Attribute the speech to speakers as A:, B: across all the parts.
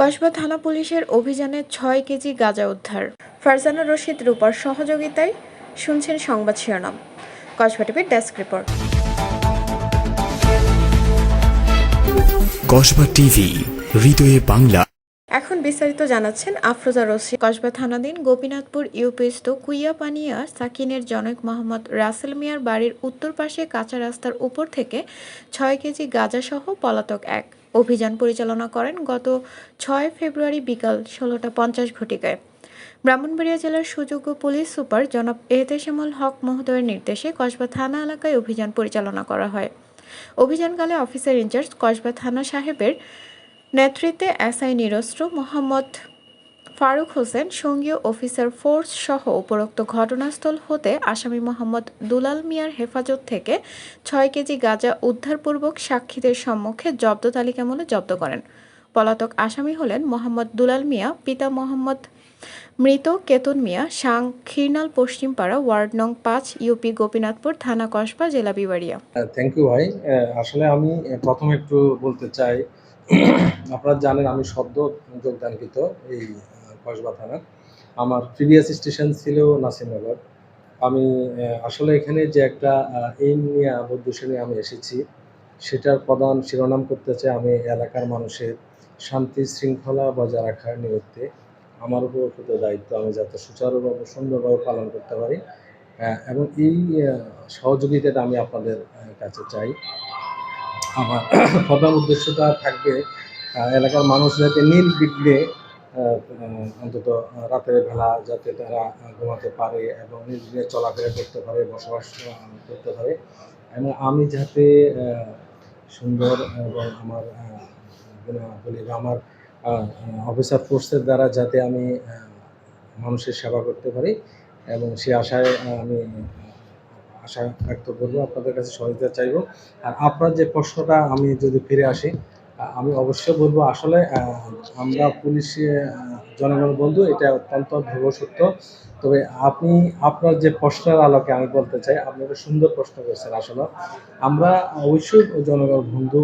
A: কসবা থানা পুলিশের অভিযানে ছয় কেজি গাঁজা উদ্ধার। ফারজানা রশিদ রূপার সহযোগিতায় শুনছেন সংবাদ শিরোনাম। কসবা টিভির ডেস্ক রিপোর্ট।
B: কসবা টিভি হৃদয়ে বাংলা।
A: এখন বিস্তারিত জানাচ্ছেন আফরোজা রশিদ। কসবা থানাধীন গোপীনাথপুর ইউপিস্থ কুইয়াপানিয়া সাকিনের জনক মোহাম্মদ রাসেল মিয়ার বাড়ির উত্তর পাশে কাঁচা রাস্তার উপর থেকে ছয় কেজি গাঁজাসহ পলাতক এক। অভিযান পরিচালনা করেন গত ছয় ফেব্রুয়ারি বিকাল ষোলোটা পঞ্চাশ ঘটিকায়। ব্রাহ্মণবাড়িয়া জেলার সুযোগ্য পুলিশ সুপার জনাব এহতেশামুল হক মহোদয়ের নির্দেশে কসবা থানা এলাকায় অভিযান পরিচালনা করা হয়। অভিযানকালে অফিসার ইনচার্জ কসবা থানা সাহেবের নেতৃত্বে এসআই নিরস্ত্র মোহাম্মদ ফারুক হোসেন সঙ্গীয় অফিসার ফোর্স সহ উপরোক্ত ঘটনাস্থল হতে আসামি মোহাম্মদ দুলাল মিয়ার হেফাজত থেকে ছয় কেজি গাঁজা উদ্ধারপূর্বক সাক্ষীদের সম্মুখে জব্দ তালিকামূলে জব্দ করেন। পলাতক আসামি হলেন মোহাম্মদ দুলাল মিয়া, পিতা মোহাম্মদ মৃত কেতন মিয়া, সাং খিরনাল, পশ্চিমপাড়া, ওয়ার্ড নং পাঁচ, ইউপি গোপীনাথপুর, থানা কসবা, জেলা বিবাড়িয়া।
C: থ্যাংক ইউ ভাই। আসলে আমি প্রথমে একটু বলতে চাই, আপনারা জানেন আমি সদ্য যোগদানকৃত এই কসবা থানার। আমার প্রিভিয়াস স্টেশন ছিল নাসিরনগর। আমি আসলে এখানে যে একটা এইম নিয়ে উদ্দেশ্য নিয়ে আমি এসেছি সেটার প্রধান শিরোনাম করতে চাই আমি এলাকার মানুষের শান্তি শৃঙ্খলা বজায় রাখার নিমিত্তে। আমার উপর কৃত দায়িত্ব আমি যাতে সুচারুভাবে সুন্দরভাবে পালন করতে পারি। এবং এই সহযোগিতাটা আমি আপনাদের কাছে চাই। আমার প্রধান উদ্দেশ্যটা থাকবে এলাকার মানুষ যাতে আহ, আহ, অন্তত রাতের বেলা যাতে তারা ঘুমাতে পারে এবং নির্বিঘ্নে চলাফেরা করতে পারে, বসবাস করতে পারে। এবং আমি যাতে সুন্দর এবং আমার বলি আমার অফিসার ফোর্সের দ্বারা যাতে আমি মানুষের সেবা করতে পারি এবং সে আশায় আমি আশা ব্যক্ত করব। আপনাদের কাছে সহযোগিতা চাইব। আর আপনার যে প্রশ্নটা আমি যদি ফিরে আসি আমি অবশ্যই বলব, আসলে আমরা পুলিশ জনগণ বন্ধু, এটা অত্যন্ত ধ্রুব সত্য। তবে আপনি, আপনার যে প্রশ্নের আলোকে আমি বলতে চাই, আপনি একটা সুন্দর প্রশ্ন করেছেন আসলে। আমরা অবশ্যই জনগণ বন্ধু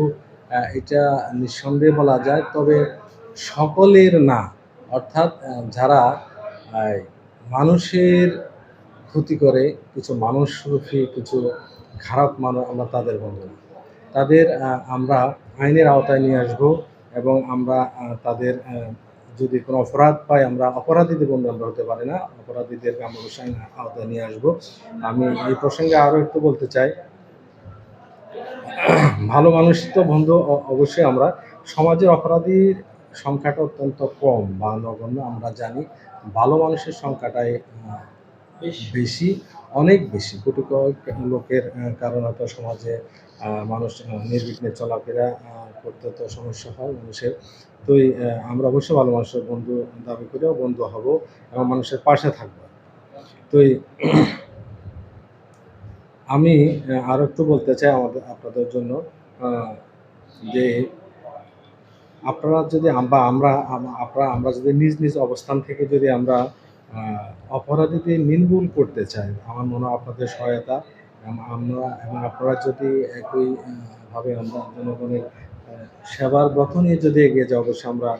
C: এটা নিঃসন্দেহে বলা যায়, তবে সকলের না। অর্থাৎ যারা মানুষের ক্ষতি করে, কিছু মানুষরূপী, কিছু খারাপ মানুষ, আমরা তাদের বন্ধু না। তাদের আমরা আইনের আওতায় নিয়ে আসব এবং আমরা তাদের যদি কোনো অপরাধ পাই আমরা অপরাধীদের বন্ধু আমরা হতে পারি না, অপরাধীদের আমরা অবশ্যই আওতায় নিয়ে আসব। আমি এই প্রসঙ্গে আরও একটু বলতে চাই। ভালো মানুষ তো বন্ধু অবশ্যই আমরা। সমাজের অপরাধীর সংখ্যাটা অত্যন্ত কম বা নগণ্য আমরা জানি। ভালো মানুষের সংখ্যাটাই বেশি। অনেক বেশি। কোটি কয়েক লোকের কারণে তো সমাজে মানুষ নির্বিঘ্নে চলাফেরা করতে তো সমস্যা হয় মানুষের। তো আমরা অবশ্যই ভালো মানুষের বন্ধু দাবি করেও বন্ধু হব এবং মানুষের পাশে থাকব। তো আমি আর একটু বলতে চাই আমাদের, আপনাদের জন্য যে আপনারা যদি আমরা আমরা আপনারা, আমরা যদি নিজ নিজ অবস্থান থেকে যদি আমরা আহ, অপরাধীদের নির্মূল করতে চাই। আমার মনে হয় আপনাদের সহায়তা আম- আমরা এবং আপনারা যদি একইভাবে আমরা জনগণের সেবার ব্রত নিয়ে যদি এগিয়ে যাই অবশ্যই আমরা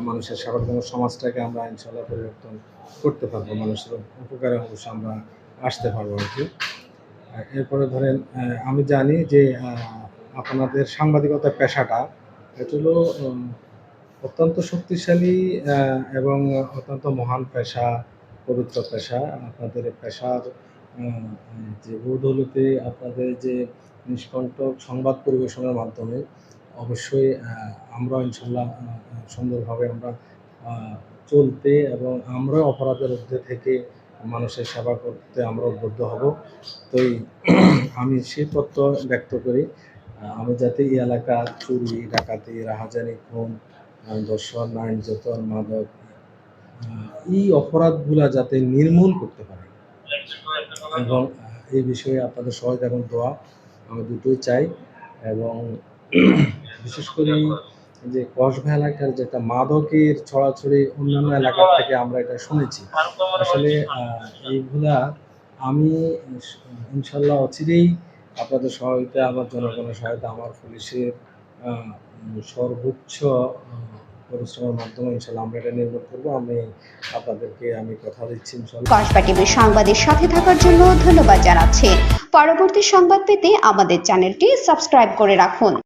C: মানুষের সেবার জন্য সমাজটাকে আমরা ইনশাল্লাহ পরিবর্তন করতে পারব। মানুষের উপকারে অবশ্যই আমরা আসতে পারব আর কি। এরপরে ধরেন আমি জানি যে আপনাদের সাংবাদিকতার পেশাটা এটা হলো অত্যন্ত শক্তিশালী এবং অত্যন্ত মহান পেশা পবিত্র পেশা আপনাদের পেশার যে বৌধলতে আপনাদের যে নিষ্কণ্টক সংবাদ পরিবেশনের মাধ্যমে অবশ্যই আমরা ইনশাল্লাহ সুন্দরভাবে আমরা চলতে এবং আমরা অপরাধের ঊর্ধ্বে থেকে মানুষের সেবা করতে আমরা উদ্বুদ্ধ হব। তো আমি সেই প্রত্যয় ব্যক্ত করি আমি যাতে এই এলাকা চুরি ডাকাতি রাহাজানি খুন দর্শন নির্যাতন মাদক আহ, এই অপরাধগুলা যাতে নির্মূল করতে পারে। এবং এই বিষয়ে আপনাদের সহায়তা এবং দোয়া আমি দুটোই চাই। এবং বিশেষ করে যে কসবা এলাকার যেটা মাদকের ছড়াছড়ি অন্যান্য এলাকার থেকে আমরা এটা শুনেছি। আসলে এইগুলা আমি ইনশাল্লাহ অচিরেই আপনাদের সহায়তা, আমার জনগণের সহায়তা, আমার পুলিশের সর্বোচ্চ অনুষ্ঠানের মাধ্যমে ইনশাল্লাহ আমরা এটা নির্মাণ করব। আমি আপনাদেরকে আমি কথা দিচ্ছি ইনশাল্লাহ
D: সাংবাদিক সাথে থাকার জন্য ধন্যবাদ জানাচ্ছি। পরবর্তী সংবাদ পেতে আমাদের চ্যানেলটি সাবস্ক্রাইব করে রাখুন।